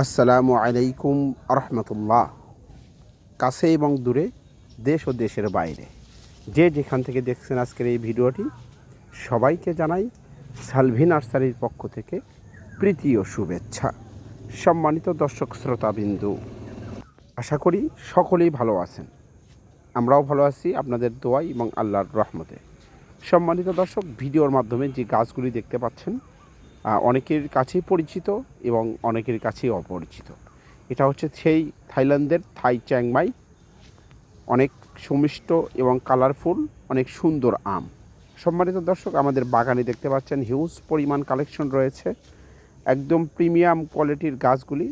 আসসালামু আলাইকুম রহমতুল্লাহ কাছে এবং দূরে, দেশ ও দেশের বাইরে। যে যেখান থেকে দেখছেন আজকের এই ভিডিওটি, সবাইকে জানাই সালভি নার্সারির পক্ষ থেকে প্রীতি ও শুভেচ্ছা। সম্মানিত দর্শক শ্রোতাবিন্দু, আশা করি সকলেই ভালো আছেন। আমরাও ভালো আছি আপনাদের দোয়াই এবং আল্লাহর রহমতে। সম্মানিত দর্শক, ভিডিওর মাধ্যমে যে গাছগুলি দেখতে পাচ্ছেন অনেকের কাছেই পরিচিত এবং অনেকের কাছেই অপরিচিত। এটা হচ্ছে সেই থাইল্যান্ডের থাই চ্যাংমাই অনেক সুমিষ্ট এবং কালারফুল অনেক সুন্দর আম। সম্মানিত দর্শক, আমাদের বাগানে দেখতে পাচ্ছেন হিউজ পরিমাণ কালেকশন রয়েছে। একদম প্রিমিয়াম কোয়ালিটির গাছগুলি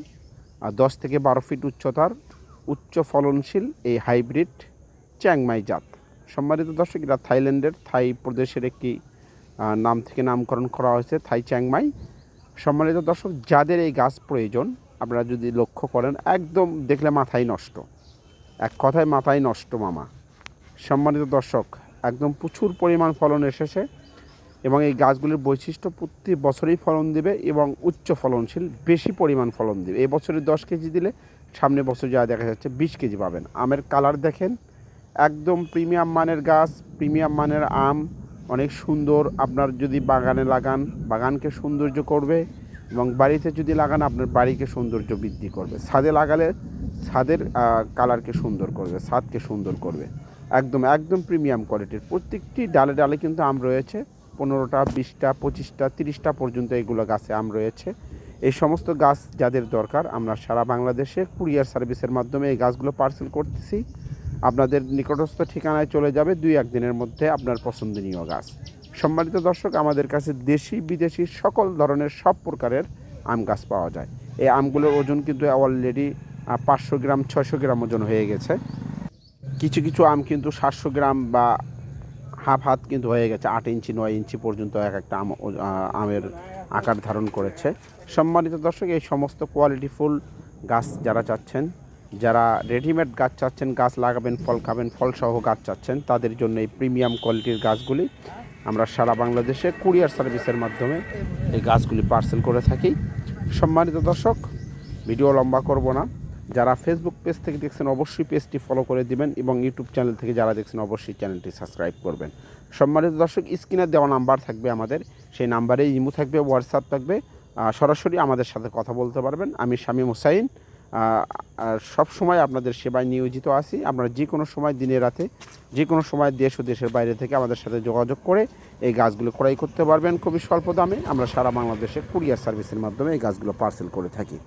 দশ থেকে বারো ফিট উচ্চতার উচ্চ ফলনশীল এই হাইব্রিড চ্যাংমাই জাত। সম্মানিত দর্শক, এটা থাইল্যান্ডের থাই প্রদেশের একটি নাম থেকে নামকরণ করা হয়েছে থাই চ্যাংমাই সম্মানিত দর্শক, যাদের এই গাছ প্রয়োজন, আপনারা যদি লক্ষ্য করেন, একদম দেখলে মাথায় নষ্ট। এক কথায় মাথায় নষ্ট মামা। সম্মানিত দর্শক, একদম প্রচুর পরিমাণ ফলন এসেছে এবং এই গাছগুলির বৈশিষ্ট্য, প্রতি বছরেই ফলন দেবে এবং উচ্চ ফলনশীল, বেশি পরিমাণ ফলন দেবে। এই বছরে দশ কেজি দিলে সামনে বছর যা দেখা যাচ্ছে, বিশ কেজি পাবেন। আমের কালার দেখেন, একদম প্রিমিয়াম মানের গাছ, প্রিমিয়াম মানের আম অনেক সুন্দর আপনার যদি বাগানে লাগান, বাগানকে সৌন্দর্য করবে এবং বাড়িতে যদি লাগান, আপনার বাড়িকে সৌন্দর্য বৃদ্ধি করবে। ছাদে লাগালে ছাদের কালারকে সুন্দর করবে, ছাদকে সুন্দর করবে। একদম একদম প্রিমিয়াম কোয়ালিটির। প্রত্যেকটি ডালে ডালে কিন্তু আম রয়েছে। পনেরোটা, বিশটা, পঁচিশটা, তিরিশটা পর্যন্ত এগুলো গাছে আম রয়েছে। এই সমস্ত গাছ যাদের দরকার, আমরা সারা বাংলাদেশে কুরিয়ার সার্ভিসের মাধ্যমে এই গাছগুলো পার্সেল করতেছি। আপনাদের নিকটস্থ ঠিকানায় চলে যাবে দুই একদিনের মধ্যে আপনার পছন্দনীয় গাছ। সম্মানিত দর্শক, আমাদের কাছে দেশি, বিদেশি সকল ধরনের সব প্রকারের আম গাছ পাওয়া যায়। এই আমগুলোর ওজন কিন্তু অলরেডি পাঁচশো গ্রাম, ছয়শো গ্রাম ওজন হয়ে গেছে। কিছু কিছু আম কিন্তু সাতশো গ্রাম বা হাফ হাত কিন্তু হয়ে গেছে, আট ইঞ্চি, নয় ইঞ্চি পর্যন্ত এক একটা আম আমের আকার ধারণ করেছে। সম্মানিত দর্শক, এই সমস্ত কোয়ালিটি ফুল গাছ যারা চাচ্ছেন যারা রেডিমেড গাছ চাচ্ছেন, গাছ লাগাবেন, ফল খাবেন, ফলসহ গাছ চাচ্ছেন, তাদের জন্য এই প্রিমিয়াম কোয়ালিটির গাছগুলি আমরা সারা বাংলাদেশে কুরিয়ার সার্ভিসের মাধ্যমে এই গাছগুলি পার্সেল করে থাকি। সম্মানিত দর্শক ভিডিও লম্বা করব না। যারা ফেসবুক পেজ থেকে দেখছেন, অবশ্যই পেজটি ফলো করে দিবেন এবং ইউটিউব চ্যানেল থেকে যারা দেখছেন, অবশ্যই চ্যানেলটি সাবস্ক্রাইব করবেন। সম্মানিত দর্শক স্ক্রিনে দেওয়া নাম্বার থাকবে আমাদের। সেই নাম্বারে ইমো থাকবে হোয়াটসঅ্যাপ থাকবে। সরাসরি আমাদের সাথে কথা বলতে পারবেন। আমি শামীম হুসাইন সব সময় আপনাদের সেবায় নিয়োজিত আছি। আপনারা যে কোনো সময় দিনে রাতে যে কোনো সময় দেশ ও দেশের বাইরে থেকে আমাদের সাথে যোগাযোগ করে এই গাছগুলো ক্রয় করতে পারবেন খুবই স্বল্প দামে। আমরা সারা বাংলাদেশে কুরিয়ার সার্ভিসের মাধ্যমে এই গাছগুলো পার্সেল করে থাকি।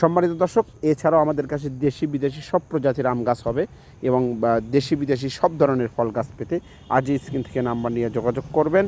সম্মানিত দর্শক, এছাড়াও আমাদের কাছে দেশি বিদেশি সব প্রজাতির আম গাছ হবে এবং দেশি বিদেশি সব ধরনের ফল গাছ পেতে আজই স্ক্রিন থেকে নাম্বার নিয়ে যোগাযোগ করবেন।